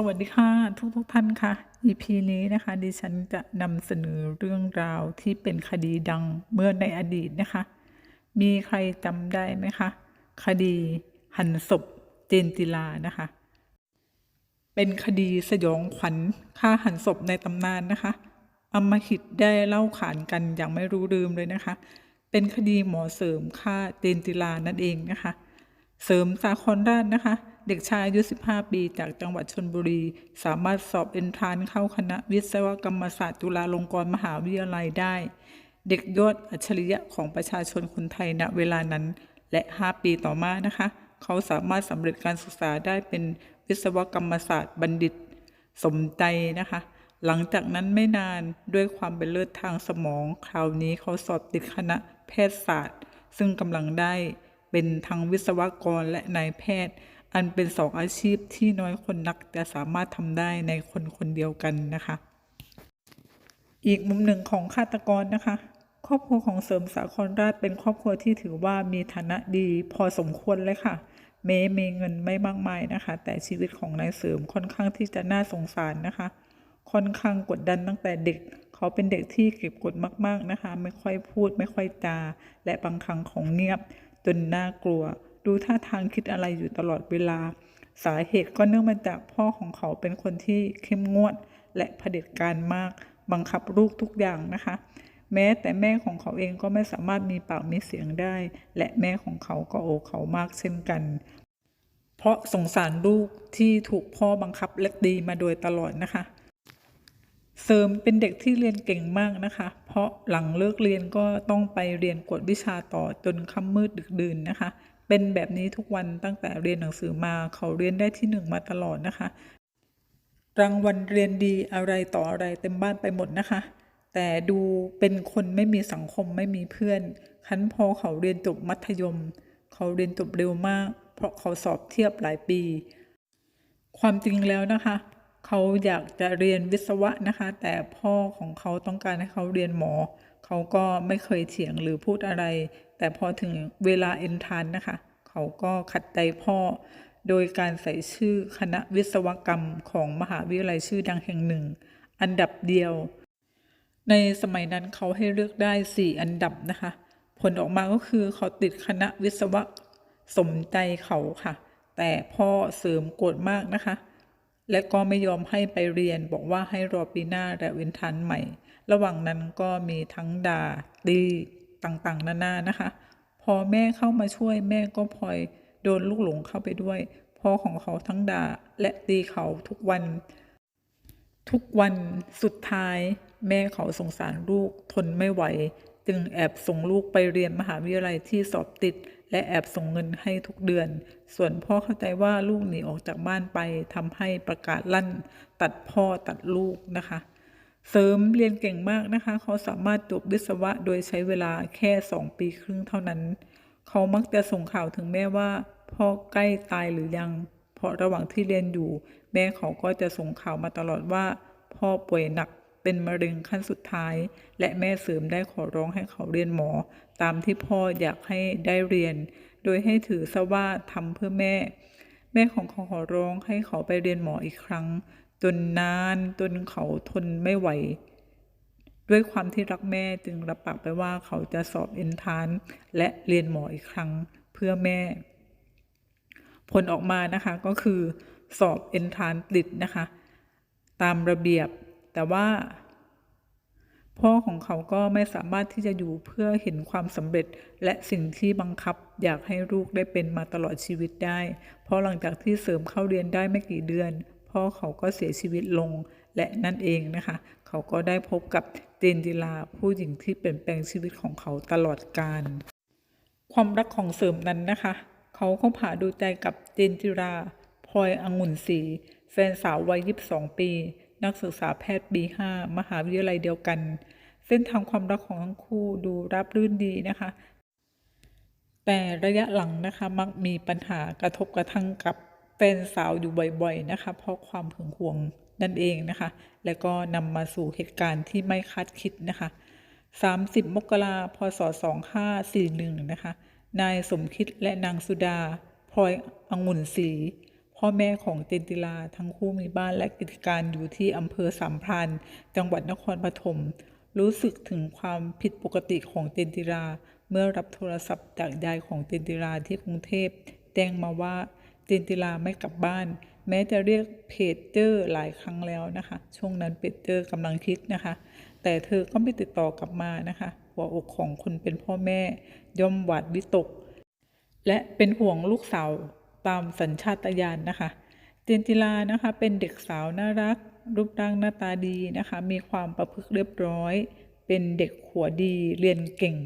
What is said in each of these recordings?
สวัสดีค่ะทุกทุกท่านค่ะ EP นี้นะคะ ดิฉันจะนำเสนอเรื่องราวที่เป็นคดีดังเมื่อในอดีตนะคะ มีใครจำได้ไหมคะ คดีหันศพเจนจิลานะคะ เป็นคดีสยองขวัญฆ่าหันศพในตำนานนะคะอำมหิตได้เล่าขานกันอย่างไม่รู้ลืมเลยนะคะ เป็นคดีหมอเสริมฆ่าเจนจิลานั่นเองนะคะ เสริมสาครราชนะคะ เด็กชายอายุ 15 ปี จากจังหวัดชนบุรี สามารถสอบเอนทรานเข้าคณะวิศวกรรมศาสตร์จุฬาลงกรณ์มหาวิทยาลัยได้ เด็กยอดอัจฉริยะของประชาชนคนไทยณเวลานั้น และ 5 ปีต่อมานะคะ เขาสามารถสำเร็จการศึกษาได้เป็นวิศวกรรมศาสตร์บัณฑิต สมใจนะคะ หลังจากนั้นไม่นานด้วยความเป็นเลิศทางสมอง คราวนี้เขาสอบติดคณะแพทยศาสตร์ ซึ่งกำลังได้เป็นทั้งวิศวกรและนายแพทย์ อันเป็นสองอาชีพที่น้อยคนนักจะสามารถทำได้ในคนคนเดียวกันนะคะ อีกมุมหนึ่งของฆาตกรนะคะ ครอบครัวของเสริมสาครราชเป็นครอบครัวที่ถือว่ามีฐานะดีพอสมควรเลยค่ะเมมีเงินไม่มากมายนะคะ แต่ชีวิตของนายเสริมค่อนข้างที่จะน่าสงสารนะคะ ค่อนข้างกดดันตั้งแต่เด็ก เขาเป็นเด็กที่เก็บกดมาก ๆนะคะ ไม่ค่อยพูด ไม่ค่อยจาและบางครั้งของเงียบจนน่ากลัว ดูท่าทางคิดอะไรอยู่ตลอดเวลา สาเหตุก็เนื่องมาจากพ่อของเขาเป็นคนที่เข้มงวด และเผด็จการมาก บังคับลูกทุกอย่างนะคะ แม้แต่แม่ของเขาเองก็ไม่สามารถมีปากมีเสียงได้ และแม่ของเขาก็โอเขามากเช่นกัน เพราะสงสารลูกที่ถูกพ่อบังคับและตีมาโดยตลอดนะคะเสริมเป็นเด็กที่เรียนเก่งมากนะคะ เพราะหลังเลิกเรียนก็ต้องไปเรียนกวดวิชาต่อจนค่ำมืดดึกดื่นนะคะ เป็นแบบนี้ทุกวันตั้งแต่เรียนหนังสือมาเขาเรียนได้ที่หนึ่งมาตลอดนะคะ รางวัลเรียนดีอะไรต่ออะไรเต็มบ้านไปหมดนะคะ แต่ดูเป็นคนไม่มีสังคมไม่มีเพื่อน คันพอเขาเรียนจบมัธยม เขาเรียนจบเร็วมาก เพราะเขาสอบเทียบหลายปี ความจริงแล้วนะคะเขาอยากจะเรียนวิศวะนะคะ แต่พ่อของเขาต้องการให้เขาเรียนหมอ เขาก็ไม่เคยเถียงหรือพูดอะไร แต่พอถึงเวลาเอนทานนะคะ เขาก็ขัดใจพ่อ โดยการใส่ชื่อคณะวิศวกรรมของมหาวิทยาลัยชื่อดังแห่งหนึ่ง อันดับเดียว ในสมัยนั้นเขาให้เลือกได้ 4 อันดับนะคะ ผลออกมาก็คือเขาติดคณะวิศวะสมใจเขาค่ะ แต่พ่อเสริมโกรธมากนะคะและก็ไม่ยอมให้ไปเรียนบอกว่าให้รอปีหน้าและเว้นทันใหม่ ระหว่างนั้นก็มีทั้งด่าตี ต่างๆ นานานะคะ พอแม่เข้ามาช่วยแม่ก็พลอยโดนลูกหลงเข้าไปด้วยพ่อของเขาทั้งด่าและตีเขาทุกวัน ทุกวันสุดท้าย แม่เขาสงสารลูกทนไม่ไหว จึงแอบส่งลูกไปเรียนมหาวิทยาลัยที่สอบติด และแอบส่งเงินให้ทุกเดือน ส่วนพ่อเข้าใจว่าลูกหนีออกจากบ้านไปทำให้ประกาศลั่น ตัดพ่อตัดลูกนะคะ เสริมเรียนเก่งมากนะคะ เขาสามารถจบวิศวะโดยใช้เวลาแค่สองปีครึ่งเท่านั้น เขามักจะส่งข่าวถึงแม่ว่าพ่อใกล้ตายหรือยัง เพราะระหว่างที่เรียนอยู่ แม่เขาก็จะส่งข่าวมาตลอดว่า พ่อป่วยหนักเป็นมะเร็งขั้นสุดท้าย และแม่เสริมได้ขอร้องให้เขาเรียนหมอ ตามที่พ่ออยากให้ได้เรียน โดยให้ถือซะว่าทำเพื่อแม่ แม่ของเขาขอร้องให้เขาไปเรียนหมออีกครั้ง จนนานจนเขาทนไม่ไหว ด้วยความที่รักแม่จึงรับปากไปว่าเขาจะสอบเอนทานและเรียนหมออีกครั้งเพื่อแม่ ผลออกมานะคะก็คือสอบเอนทานติดนะคะ ตามระเบียบ แต่ว่า พ่อของเขาก็ไม่สามารถที่จะอยู่เพื่อเห็นความสำเร็จ และสิ่งที่บังคับอยากให้ลูกได้เป็นมาตลอดชีวิตได้ เพราะหลังจากที่เสริมเข้าเรียนได้ไม่กี่เดือน พ่อเขาก็เสียชีวิตลงและนั่นเองนะคะ เขาก็ได้พบกับเจนจิลาผู้หญิงที่เปลี่ยนแปลงชีวิตของเขาตลอดกาลความรักของเสริมนั้นนะคะ เขาเข้าผ่าดูใจกับเจนจิราพลอยองุ่นศรีแฟนสาววัย 22 ปี นักศึกษาแพทย์ปี5มหาวิทยาลัยเดียวกัน เส้นทางความรักของทั้งคู่ดูราบรื่นดีนะคะ แต่ระยะหลังนะคะมักมีปัญหากระทบกระทั่งกับ แฟนสาวอยู่บ่อยๆนะคะ เพราะความหึงหวงนั่นเองนะคะ และก็นำมาสู่เหตุการณ์ที่ไม่คาดคิดนะคะ 30 มกราพศ 2541 นะคะ นายสมคิดและนางสุดาพลอยองุ่นศรีพ่อแม่ของเจนติลาทั้งคู่มีบ้านและกิจการอยู่ที่อำเภอสามพรานจังหวัดนครปฐมรู้สึกถึงความผิดปกติของเจนติลาเมื่อรับโทรศัพท์จากยายของเจนติลาที่กรุงเทพ แจ้งมาว่า จินติลาไม่กลับบ้าน แม้จะเรียกเพจเจอร์หลายครั้งแล้วนะคะ ช่วงนั้นเพจเจอร์กำลังคิดนะคะ แต่เธอก็ไม่ติดต่อกลับมานะคะ หัวอกของคนเป็นพ่อแม่ ย่อมหวาดวิตก และเป็นห่วงลูกสาวตามสัญชาตญาณนะคะเจนจิลานะคะเป็นเด็กสาวน่ารัก รูปร่างหน้าตาดีนะคะ มีความประพฤติเรียบร้อย เป็นเด็กหัวดีเรียนเก่ง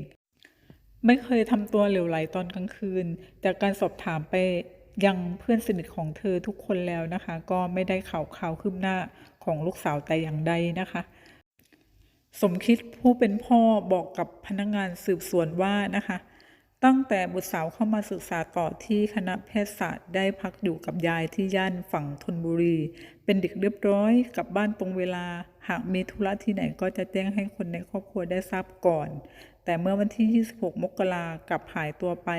ไม่เคยทำตัวเหลวไหลตอนกลางคืน จากการสอบถามไป ยังเพื่อนสนิทของเธอทุกคนแล้วนะคะ ก็ไม่ได้ข่าวข่าวคืบหน้าของลูกสาวแต่อย่างใดนะคะ สมคิดผู้เป็นพ่อบอกกับพนักงานสืบสวนว่านะคะ ตั้งแต่บุตรสาวเข้ามาศึกษาต่อที่คณะแพทยศาสตร์ได้พักอยู่กับยายที่ย่านฝั่งธนบุรี เป็นเด็กเรียบร้อยกลับบ้านตรงเวลา หากมีธุระที่ไหนก็จะแจ้งให้คนในครอบครัวได้ทราบก่อน แต่เมื่อวันที่ 26 มกรากลับหายตัวไป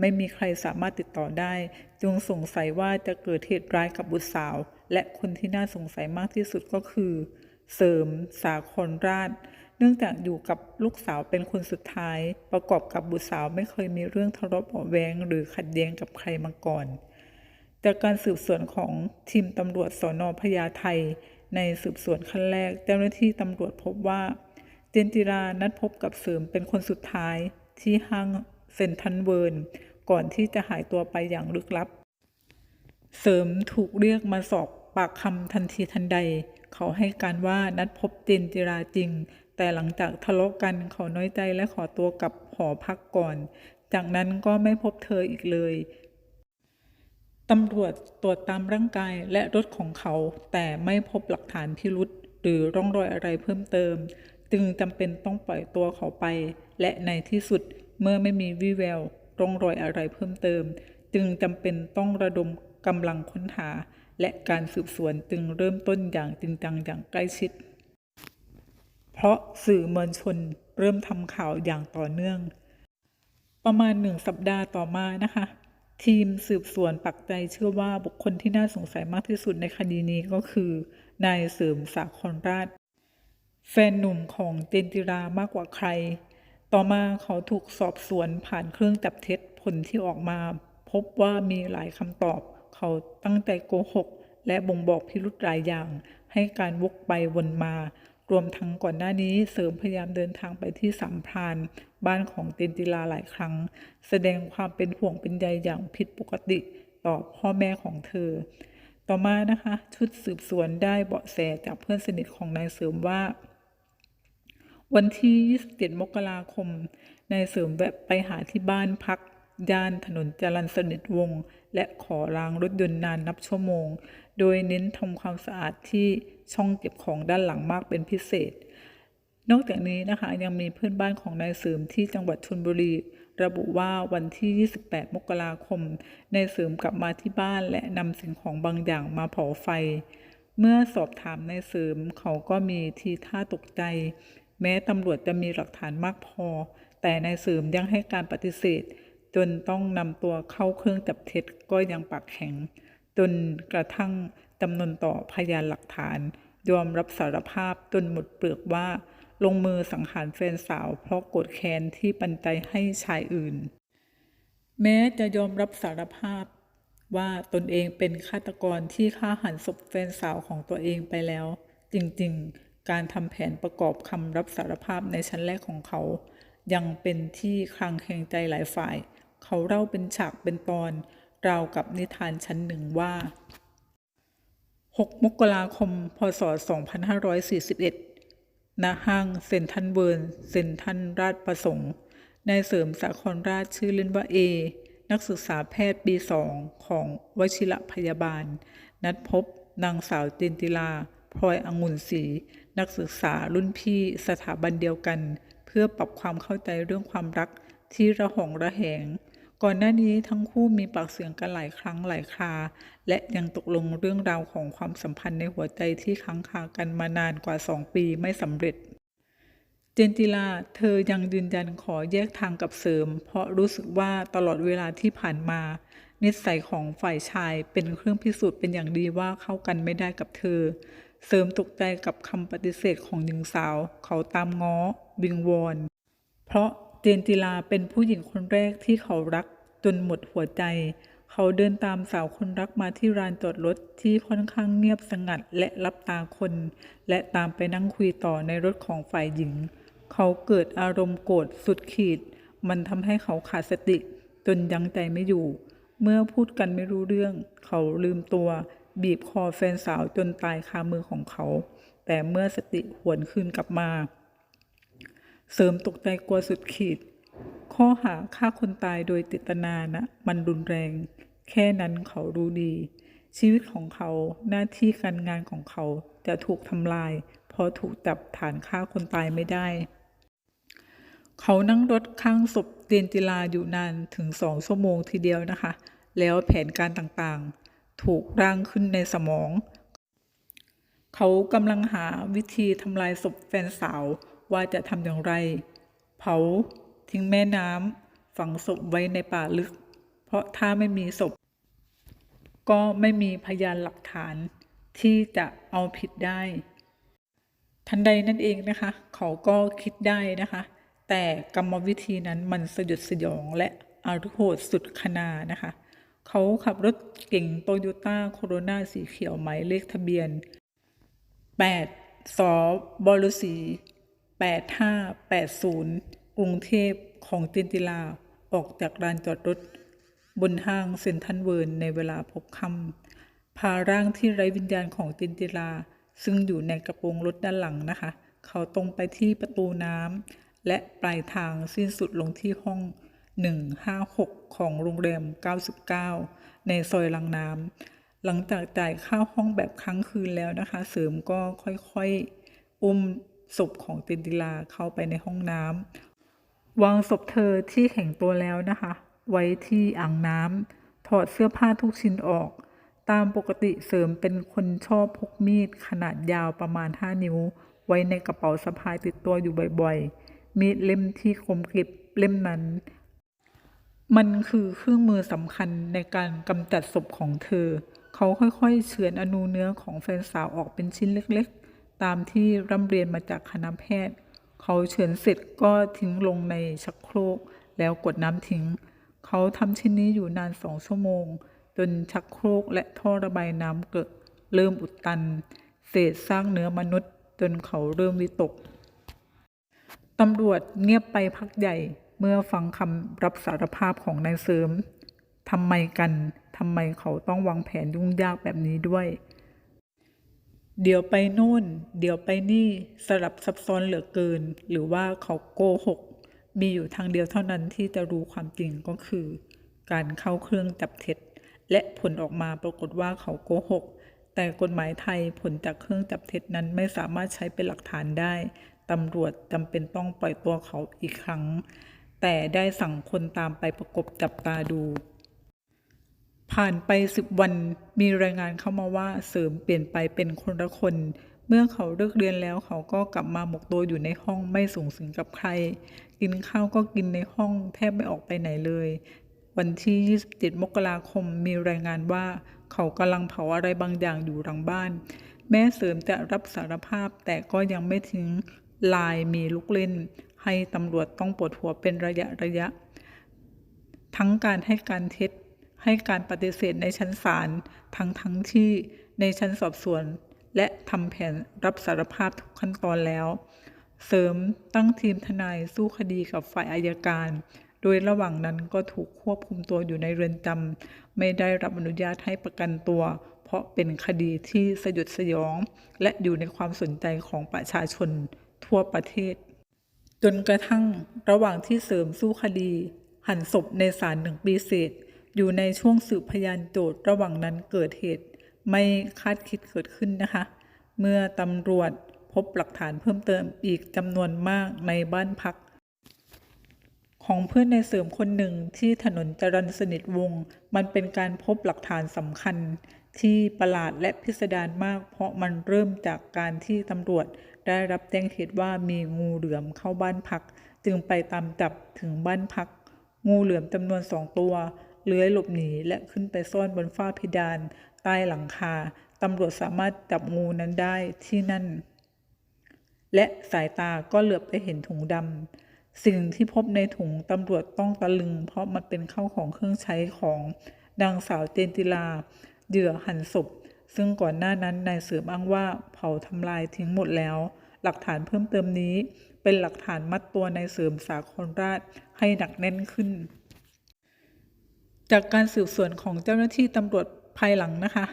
ไม่มีใครสามารถติดต่อได้ จึงสงสัยว่าจะเกิดเหตุร้ายกับบุตรสาว และคนที่น่าสงสัยมากที่สุดก็คือ เสริมสาครราช เนื่องจากอยู่กับลูกสาวเป็นคนสุดท้าย ประกอบกับบุตรสาวไม่เคยมีเรื่องทะเลาะเบาะแวงหรือขัดแย้งกับใครมาก่อนจากการสืบสวนของทีมตำรวจสอนอพญาไทในสืบสวนขั้นแรก เจ้าหน้าที่ตำรวจพบว่า เจนจิรานัดพบกับเสริมเป็นคนสุดท้ายที่ห้างเซนทันเวิร์น ก่อนที่จะหายตัวไปอย่างลึกลับ เสริมถูกเรียกมาสอบปากคำทันทีทันใด เขาให้การว่านัดพบเจนจิราจริง แต่หลังจากทะเลาะกันเขาน้อยใจและขอตัวกลับหอพักก่อน จากนั้นก็ไม่พบเธออีกเลยตำรวจตรวจตามร่างกายและรถของเขา แต่ไม่พบหลักฐานพิรุษหรือร่องรอยอะไรเพิ่มเติม จึงจำเป็นต้องปล่อยตัวเขาไป และในที่สุดเมื่อไม่มีวี่แวว ร่องรอยอะไรเพิ่มเติม จึงจำเป็นต้องระดมกำลังค้นหา และการสืบสวนจึงเริ่มต้นอย่างจริงจังอย่างใกล้ชิด เพราะสื่อมวลชนเริ่มทำข่าวอย่างต่อเนื่อง ประมาณหนึ่งสัปดาห์ต่อมานะคะ ทีมสืบสวนปักใจเชื่อว่าบุคคลที่น่าสงสัยมากที่สุดในคดีนี้ก็คือนายเสริมสาครราช แฟนหนุ่มของเจนจิรามากกว่าใคร ต่อมาเขาถูกสอบสวนผ่านเครื่องจับเท็จผลที่ออกมา พบว่ามีหลายคำตอบ เขาตั้งใจโกหก และบ่งบอกพิรุธหลายอย่าง ให้การวกไปวนมา รวมทั้งก่อนหน้านี้เสริมพยายามเดินทางไปที่สามพราน บ้านของเจนจิลาหลายครั้ง แสดงความเป็นห่วงเป็นใยอย่างผิดปกติต่อพ่อแม่ของเธอ ต่อมานะคะ ชุดสืบสวนได้เบาะแสจากเพื่อนสนิทของนายเสริมว่า วันที่ 27 มกราคม นายเสริมแวะไปหาที่บ้านพักย่านถนนจรัญสนิทวงศ์และขอล้างรถยนต์นานนับชั่วโมง โดยเน้นทำความสะอาดที่ช่องเก็บของด้านหลังมากเป็นพิเศษ นอกจากนี้นะคะยังมีเพื่อนบ้านของนายเสริมที่จังหวัดชลบุรี ระบุว่าวันที่ 28 มกราคม นายเสริมกลับมาที่บ้านและนำสิ่งของบางอย่างมาเผาไฟ เมื่อสอบถามนายเสริมเขาก็มีทีท่าตกใจ แม้ตำรวจจะมีหลักฐานมากพอ แต่นายเสริมยังให้การปฏิเสธ จนต้องนำตัวเข้าเครื่องจับเท็จก็ยังปากแข็ง จนกระทั่งจำนวนต่อพยานหลักฐาน ยอมรับสารภาพจนหมดเปลือกว่า ลงมือสังหารแฟนสาว เพราะโกรธแค้นที่ปันใจให้ชายอื่น แม้จะยอมรับสารภาพว่าตนเองเป็นฆาตกรที่ฆ่าหันศพแฟนสาวของตัวเองไปแล้ว จริงๆ การทำแผนประกอบคำรับสารภาพในชั้นแรกของเขา ยังเป็นที่คลางแคลงใจหลายฝ่าย เขาเล่าเป็นฉากเป็นตอน ราวกับนิทานชั้นหนึ่งว่า 6 มกราคม พศ 2541 ณ ห้างเซนทรัลเวิร์น เซนทรัลราชประสงค์ นายเสริมสาครราชชื่อเล่นว่าเอ นักศึกษาแพทย์ปีสองของวชิระพยาบาล นัดพบนางสาวเจนติลาพลอยองุ่นศรี นักศึกษารุ่นพี่สถาบันเดียวกัน เพื่อปรับความเข้าใจเรื่องความรักที่ระหองระแหง ก่อนหน้านี้ทั้งคู่มีปากเสียงกันหลายครั้งหลายครา และยังตกลงเรื่องราวของความสัมพันธ์ในหัวใจที่ค้างคากันมานานกว่าสองปีไม่สำเร็จเจนจิลาเธอยังยืนยันขอแยกทางกับเสริม เพราะรู้สึกว่าตลอดเวลาที่ผ่านมา นิสัยของฝ่ายชายเป็นเครื่องพิสูจน์เป็นอย่างดีว่าเข้ากันไม่ได้กับเธอ เสริมตกใจกับคำปฏิเสธของหญิงสาว เขาตามง้อวิงวอน เพราะเจนจิลาเป็นผู้หญิงคนแรกที่เขารักจนหมดหัวใจ เขาเดินตามสาวคนรักมาที่ลานจอดรถที่ค่อนข้างเงียบสงัดและรับตาคน และตามไปนั่งคุยต่อในรถของฝ่ายหญิง เขาเกิดอารมณ์โกรธสุดขีด มันทำให้เขาขาดสติ จนยั้งใจไม่อยู่ เมื่อพูดกันไม่รู้เรื่อง เขาลืมตัว บีบคอแฟนสาวจนตายคามือของเขา แต่เมื่อสติหวนคืนกลับมา เสริมตกใจกลัวสุดขีด ข้อหาฆ่าคนตายโดยเจตนานะมันรุนแรง แค่นั้นเขารู้ดี ชีวิตของเขาหน้าที่การงานของเขาจะถูกทำลาย เพราะถูกจับฐานฆ่าคนตายไม่ได้ เขานั่งรถข้างศพเตียนจิลาอยู่นานถึงสองชั่วโมงทีเดียวนะคะ แล้วแผนการต่างๆ ถูกร่างขึ้นในสมอง เขากำลังหาวิธีทำลายศพแฟนสาวว่าจะทำอย่างไร เผาทิ้งแม่น้ำฝังศพไว้ในป่าลึก เพราะถ้าไม่มีศพ ก็ไม่มีพยานหลักฐานที่จะเอาผิดได้ ทันใดนั่นเองนะคะ เขาก็คิดได้นะคะ แต่กรรมวิธีนั้นมันสยดสยองและอารุโหดสุดขนานะคะ เขาขับรถเก่งโตโยต้าโคโรนาสีเขียวหมายเลขทะเบียน 8สบลสี 8580 กรุงเทพของจินติลา ออกจากลานจอดรถ บนห้างเซ็นทรัลเวิร์นในเวลาพบคำพาร่างที่ไร้วิญญาณของจินติลา ซึ่งอยู่ในกระโปรงรถด้านหลังนะคะ เขาตรงไปที่ประตูน้ำและปลายทางสิ้นสุดลงที่ห้อง 156 ของโรงแรม 99 ในซอยลังน้ำหลังจากจ่ายค่าห้องแบบครั้งคืนแล้วนะคะ เสริมก็ค่อยๆ อุ้มศพของตินติลาเข้าไปในห้องน้ำวางศพเธอที่แข็งตัวแล้วนะคะ ไว้ที่อ่างน้ำถอดเสื้อผ้าทุกชิ้นออก ตามปกติเสริมเป็นคนชอบพกมีดขนาดยาวประมาณ 5 นิ้ว ไว้ในกระเป๋าสะพายติดตัวอยู่บ่อยๆ มีดเล่มที่คมกริบเล่มนั้น มันคือเครื่องมือสำคัญในการกำจัดศพของเธอ เขาค่อยๆเฉือนอนูเนื้อของแฟนสาวออกเป็นชิ้นเล็กๆ ตามที่ร่ำเรียนมาจากคณะแพทย์ เขาเฉือนเสร็จก็ทิ้งลงในชักโครก แล้วกดน้ำทิ้ง เขาทำชิ้นนี้อยู่นานสองชั่วโมง จนชักโครกและท่อระบายน้ำเกิดเริ่มอุดตัน เศษสร้างเนื้อมนุษย์ จนเขาเริ่มวิตกตำรวจเงียบไปพักใหญ่ เมื่อฟังคำรับสารภาพของนายเสริมทำไมกันทำไมเขาต้องวางแผนยุ่งยากแบบนี้ด้วย เดี๋ยวไปโน่น เดี๋ยวไปนี่สลับซับซ้อนเหลือเกิน หรือว่าเขาโกหก มีอยู่ทางเดียวเท่านั้นที่จะรู้ความจริงก็คือ การเข้าเครื่องจับเท็จ และผลออกมาปรากฏว่าเขาโกหก แต่กฎหมายไทยผลจากเครื่องจับเท็จนั้นไม่สามารถใช้เป็นหลักฐานได้ตำรวจจำเป็นต้องปล่อยตัวเขาอีกครั้ง แต่ได้สั่งคนตามไปประกบจับตาดู ผ่านไปสิบวันมีรายงานเข้ามาว่าเสริมเปลี่ยนไปเป็นคนละคน เมื่อเขาเลิกเรียนแล้วเขาก็กลับมาหมกตัวอยู่ในห้องไม่สูงสิงกับใคร กินข้าวก็กินในห้องแทบไม่ออกไปไหนเลย วันที่ 27 มกราคมมีรายงานว่า เขากำลังเผาอะไรบางอย่างอยู่หลังบ้าน แม่เสริมจะรับสารภาพแต่ก็ยังไม่ทิ้ง ลายมีลูกเล่น ให้ตำรวจต้องปวดหัวเป็นระยะระยะ ทั้งการให้การเท็จ ให้การปฏิเสธในชั้นศาลทั้งทั้งที่ในชั้นสอบสวน และทำแผนรับสารภาพทุกขั้นตอนแล้ว เสริมตั้งทีมทนายสู้คดีกับฝ่ายอายการ โดยระหว่างนั้นก็ถูกควบคุมตัวอยู่ในเรือนจำไม่ได้รับอนุญาตให้ประกันตัวเพราะเป็นคดีที่สยดสยอง และอยู่ในความสนใจของประชาชน ทั่วประเทศ จนกระทั่งระหว่างที่เสริมสู้คดี หันศพในศาลหนึ่งปีเศษ อยู่ในช่วงสืบพยานโจทย์ระหว่างนั้นเกิดเหตุ ไม่คาดคิดเกิดขึ้นนะคะ เมื่อตำรวจพบหลักฐานเพิ่มเติมอีกจำนวนมากในบ้านพัก ของเพื่อนในเสริมคนหนึ่งที่ถนนจรัญสนิทวง มันเป็นการพบหลักฐานสำคัญที่ประหลาดและพิสดารมาก เพราะมันเริ่มจากการที่ตำรวจ ได้รับแจ้งเหตุว่ามีงูเหลือมเข้าบ้านพัก จึงไปตามจับถึงบ้านพัก งูเหลือมจำนวนสองตัว เลื้อยหลบหนีและขึ้นไปซ่อนบนฝ้าเพดาน ใต้หลังคาตำรวจสามารถจับงูนั้นได้ที่นั่น และสายตาก็เหลือบไปเห็นถุงดำสิ่งที่พบในถุงตำรวจต้องตะลึง เพราะมันเป็นข้าวของเครื่องใช้ของนางสาวเจนติลาเหยื่อหั่นศพ ซึ่งก่อนหน้านั้นนายเสริมอ้างว่าเผาทำลายทิ้งหมดแล้ว หลักฐานเพิ่มเติมนี้ เป็นหลักฐานมัดตัวนายเสริมสาครราชให้หนักแน่นขึ้น จากการสืบสวนของเจ้าหน้าที่ตำรวจภายหลังนะคะ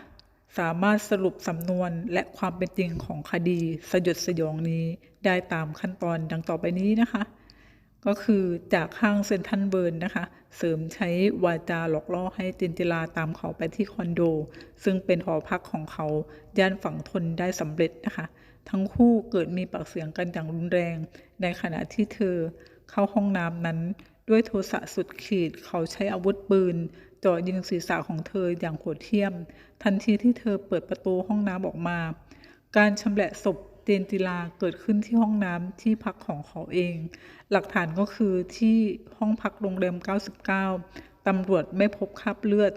สามารถสรุปสำนวนและความเป็นจริงของคดีสยดสยองนี้ได้ตามขั้นตอนดังต่อไปนี้นะคะ ก็คือจากห้างเซ็นทรัลเวิร์นนะคะ เสริมใช้วาจาหลอกล่อให้จินติลาตามเขาไปที่คอนโด ซึ่งเป็นหอพักของเขา ย่านฝั่งทนได้สำเร็จนะคะ ทั้งคู่เกิดมีปากเสียงกันอย่างรุนแรง ในขณะที่เธอเข้าห้องน้ำนั้น ด้วยโทสะสุดขีด เขาใช้อาวุธปืนจ่อยิงศีรษะของเธออย่างโหดเหี้ยม ทันทีที่เธอเปิดประตูห้องน้ำออกมา การชำแหละศพ เจนจิลาเกิดขึ้นที่ห้องน้ำที่พักของเขาเอง หลักฐานก็คือที่ห้องพักโรงแรม 99 ตำรวจไม่พบคราบเลือด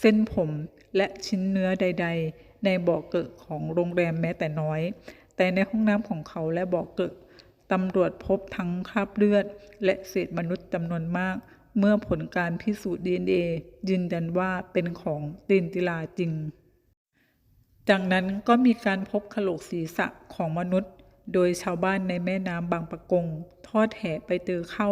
เส้นผมและชิ้นเนื้อใด ๆ ในบ่อเกิดของโรงแรมแม้แต่น้อย แต่ในห้องน้ำของเขาและบ่อเกิดตำรวจพบทั้งคราบเลือด และเศษมนุษย์จำนวนมาก เมื่อผลการพิสูจน์ DNA ยืนยันว่าเป็นของเจนจิลาจริง จากนั้นก็มีการพบกะโหลกศีรษะของมนุษย์ โดยชาวบ้านในแม่น้ำบางปะกง ทอดแห่ไปเจอเข้า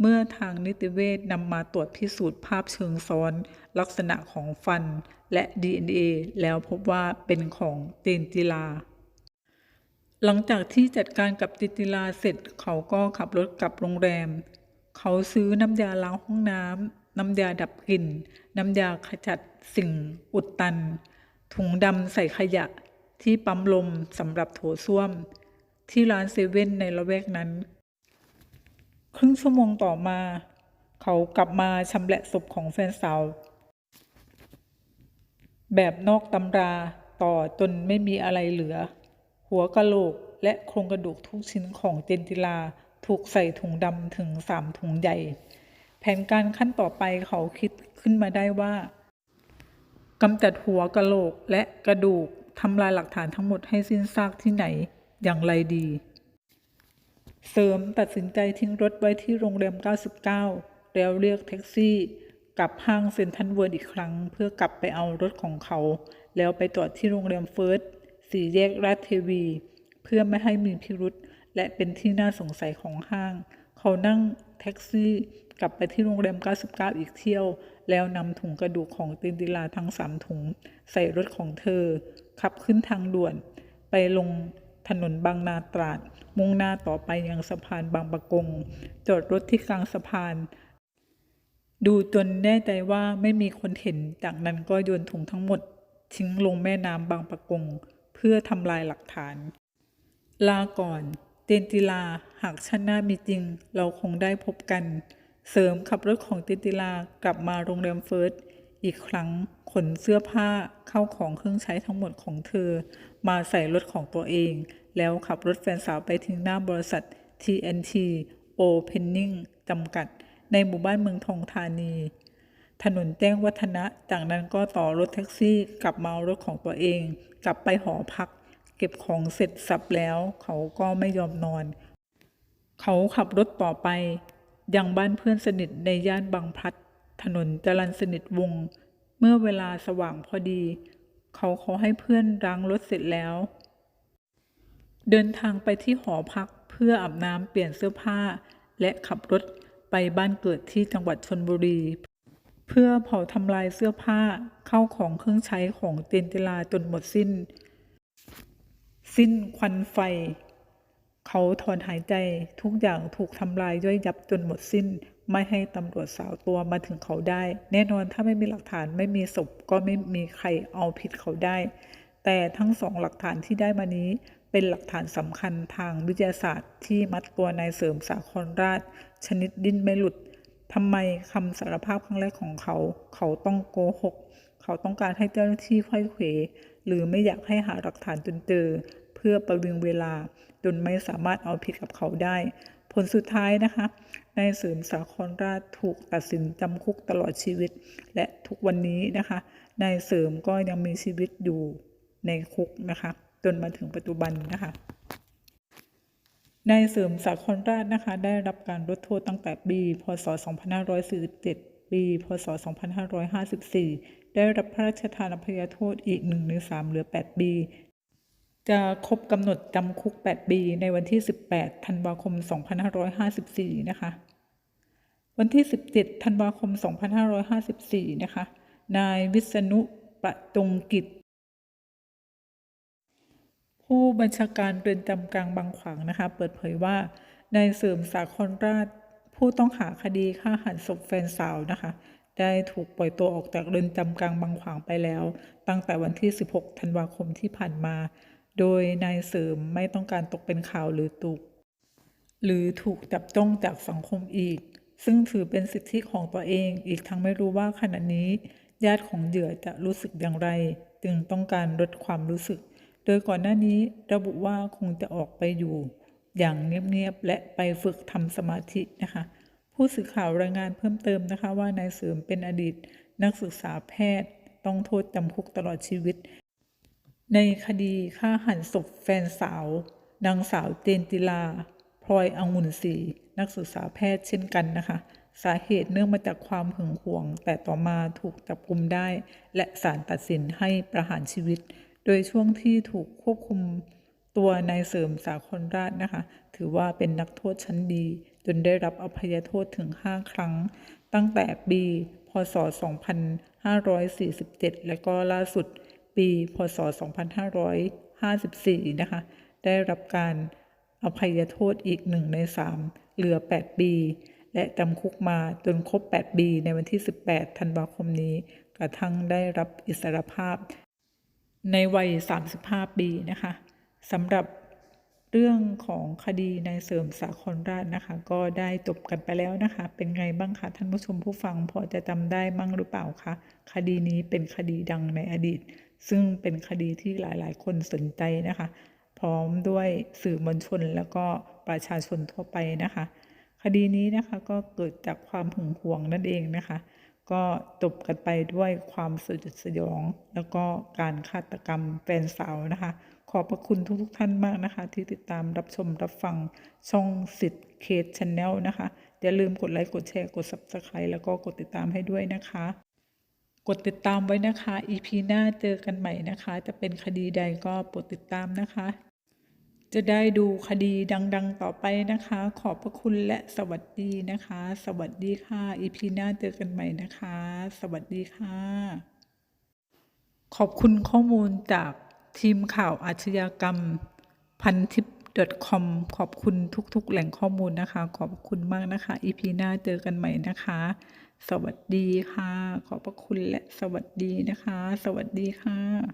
เมื่อทางนิติเวชนำมาตรวจพิสูจน์ภาพเชิงซ้อน ลักษณะของฟันและ DNA แล้วพบว่าเป็นของเจนจิลา หลังจากที่จัดการกับจิติลาเสร็จเขาก็ขับรถกลับโรงแรม เขาซื้อน้ำยาล้างห้องน้ำน้ำยาดับกลิ่น น้ำยาขจัดสิ่งอุดตัน ถุงดำใส่ขยะที่ปั๊มลมสำหรับโถส้วม ที่ร้านเซเว่นในละแวกนั้น ครึ่งชั่วโมงต่อมา เขากลับมาชำแหละศพของแฟนสาว แบบนอกตำราต่อจนไม่มีอะไรเหลือ หัวกะโหลกและโครงกระดูกทุกชิ้นของเจนติลาถูกใส่ถุงดำถึงสามถุงใหญ่ แผนการขั้นต่อไปเขาคิดขึ้นมาได้ว่า กำจัดหัวกะโหลกและกระดูกทำลายหลักฐานทั้งหมดให้สิ้นซากที่ไหนอย่างไรดี เสริมตัดสินใจทิ้งรถไว้ที่โรงแรม 99 แล้วเรียกแท็กซี่กลับห้างเซ็นทรัลเวิร์อีกครั้ง เพื่อกลับไปเอารถของเขา แล้วไปจอดที่โรงแรมเฟิร์สสี่แยกราชเทวี เพื่อไม่ให้มีพิรุษและเป็นที่น่าสงสัยของห้าง เขานั่งแท็กซี่กลับไปที่โรงแรม 99 อีกเที่ยว แล้วนำถุงกระดูกของตินติลาทั้งสามถุง ใส่รถของเธอ ขับขึ้นทางด่วน ไปลงถนนบางนาตราด มุ่งหน้าต่อไปยังสะพานบางปะกง จอดรถที่กลางสะพาน ดูจนแน่ใจว่าไม่มีคนเห็น จากนั้นก็โยนถุงทั้งหมด ทิ้งลงแม่น้ำบางปะกง เพื่อทำลายหลักฐาน ลาก่อนเจนติลา หากชาติหน้ามีจริง เราคงได้พบกัน เสริมขับรถของเจนติลากลับมาโรงแรมเฟิร์สอีกครั้งขนเสื้อผ้าเข้าของเครื่องใช้ทั้งหมดของเธอ มาใส่รถของตัวเอง แล้วขับรถแฟนสาวไปทิ้งหน้าบริษัท TNT Opening จำกัด ในหมู่บ้านเมืองทองธานี ถนนแจ้งวัฒนะ จากนั้นก็ต่อรถแท็กซี่กลับมาเอารถของตัวเอง กลับไปหอพัก เก็บของเสร็จสับแล้ว เขาก็ไม่ยอมนอน เขาขับรถต่อไป ยังบ้านเพื่อนสนิทในย่านบางพลัด ถนนจรัญสนิทวงศ์เมื่อเวลาสว่างพอดี เขาขอให้เพื่อนล้างรถเสร็จแล้ว เดินทางไปที่หอพักเพื่ออาบน้ำเปลี่ยนเสื้อผ้า และขับรถไปบ้านเกิดที่จังหวัดชนบุรี เพื่อเผาทำลายเสื้อผ้าเข้าของเครื่องใช้ของเจนติลาจนหมดสิ้น สิ้นควันไฟ เขาถอนหายใจทุกอย่างถูกทำลายย่อยยับจนหมดสิ้น ไม่ให้ตำรวจสาวตัวมาถึงเขาได้ แน่นอนถ้าไม่มีหลักฐานไม่มีศพก็ไม่มีใครเอาผิดเขาได้ แต่ทั้งสองหลักฐานที่ได้มานี้เป็นหลักฐานสำคัญทางวิทยาศาสตร์ที่มัดตัวนายเสริมสาครราช ชนิดดิ้นไม่หลุดทำไมคำสารภาพครั้งแรกของเขา เขาต้องโกหก เขาต้องการให้เจ้าหน้าที่ค่อยเขวหรือไม่อยากให้หาหลักฐานจนเจอ พื่อประวิงเวลาจนไม่สามารถเอาผิดกับเขาได้ ผลสุดท้ายนะคะนายเสริมสาครราชถูกตัดสินจำคุกตลอดชีวิต และทุกวันนี้นะคะนายเสริมก็ยังมีชีวิตอยู่ในคุกนะคะจนมาถึงปัจจุบันนะคะนายเสริมสาครราชนะคะได้รับการลดโทษตั้งแต่ปีพศ 2547 ปี พศ 2554 ได้รับพระราชทานอภัยโทษอีก1ใน3เหลือ 8 ปี จะครบกำหนดจำคุก 8 ปี ในวันที่ 18 ธันวาคม 2554 นะคะ วันที่ 17 ธันวาคม 2554 นะคะ นายวิษณุประตงกิจ ผู้บัญชาการเรือนจำกลางบางขวางนะคะ เปิดเผยว่านายเสริมสาครราช ผู้ต้องหาคดีฆ่าหันศพแฟนสาวนะคะ ได้ถูกปล่อยตัวออกจากเรือนจำกลางบางขวางไปแล้ว ตั้งแต่วันที่ 16 ธันวาคมที่ผ่านมา โดยนายเสริมไม่ต้องการตกเป็นข่าวหรือถูก หรือถูกจับจ้องจากสังคมอีก ซึ่งถือเป็นสิทธิของตัวเอง อีกทั้งไม่รู้ว่าขณะนี้ ญาติของเหยื่อจะรู้สึกอย่างไร จึงต้องการลดความรู้สึก โดยก่อนหน้านี้ระบุว่าคงจะออกไปอยู่ อย่างเงียบๆและไปฝึกทำสมาธินะคะ ผู้สื่อข่าวรายงานเพิ่มเติมนะคะว่านายเสริมเป็นอดีต นักศึกษาแพทย์ ต้องโทษจำคุกตลอดชีวิต ในคดีฆ่าหันศพแฟนสาว นางสาวเจนติลา พลอยองุ่นศรีนักศึกษาแพทย์เช่นกันนะคะ สาเหตุเนื่องมาจากความหึงหวง แต่ต่อมาถูกจับกุมได้ และศาลตัดสินให้ประหารชีวิต โดยช่วงที่ถูกควบคุมตัวนายเสริมสาครราชนะคะ ถือว่าเป็นนักโทษชั้นดี จนได้รับอภัยโทษถึง 5 ครั้ง ตั้งแต่ปี พศ 2547 และก็ล่าสุด ปี พศ 2554 นะคะ ได้รับการอภัยโทษอีก 1 ใน 3 เหลือ 8 ปี และจำคุกมาจนครบ 8 ปี ในวันที่ 18 ธันวาคมนี้ กระทั่งได้รับอิสรภาพ ในวัย 35 ปีนะคะสำหรับเรื่องของคดีนายเสริมสาครราชนะคะ ก็ได้จบกันไปแล้วนะคะ เป็นไงบ้างคะท่านผู้ชมผู้ฟังพอจะจำได้มั่งหรือเปล่าคะคดีนี้เป็นคดีดังในอดีต ซึ่งเป็นคดีที่หลายๆ คนสนใจนะคะ พร้อมด้วยสื่อมวลชนแล้วก็ประชาชนทั่วไปนะคะ คดีนี้นะคะก็เกิดจากความหึงหวงนั่นเองนะคะ ก็จบกันไปด้วยความสยดสยอง แล้วก็การฆาตกรรมแฟนสาวนะคะ ขอบพระคุณทุกๆท่านมากนะคะ ที่ติดตามรับชมรับฟังช่องสิทธิ์เคสช n แนลนะคะอย่าลืมกดไลค์กดแชร์กด subscribe แล้วก็กดติดตามให้ด้วยนะคะ กดติดตามไว้นะคะ EP หน้าเจอกันใหม่นะคะ จะเป็นคดีใดก็โปรดติดตามนะคะ จะได้ดูคดีดังๆต่อไปนะคะ ขอบพระคุณและสวัสดีนะคะ สวัสดีค่ะ EP หน้าเจอกันใหม่นะคะ สวัสดีค่ะ ขอบคุณข้อมูลจากทีมข่าวอาชญากรรมพันทิป .com ขอบคุณทุกๆ แหล่งข้อมูลนะคะ ขอบคุณมากนะคะ EP หน้าเจอกันใหม่นะคะ สวัสดีค่ะ ขอบพระคุณและสวัสดีนะคะ สวัสดีค่ะ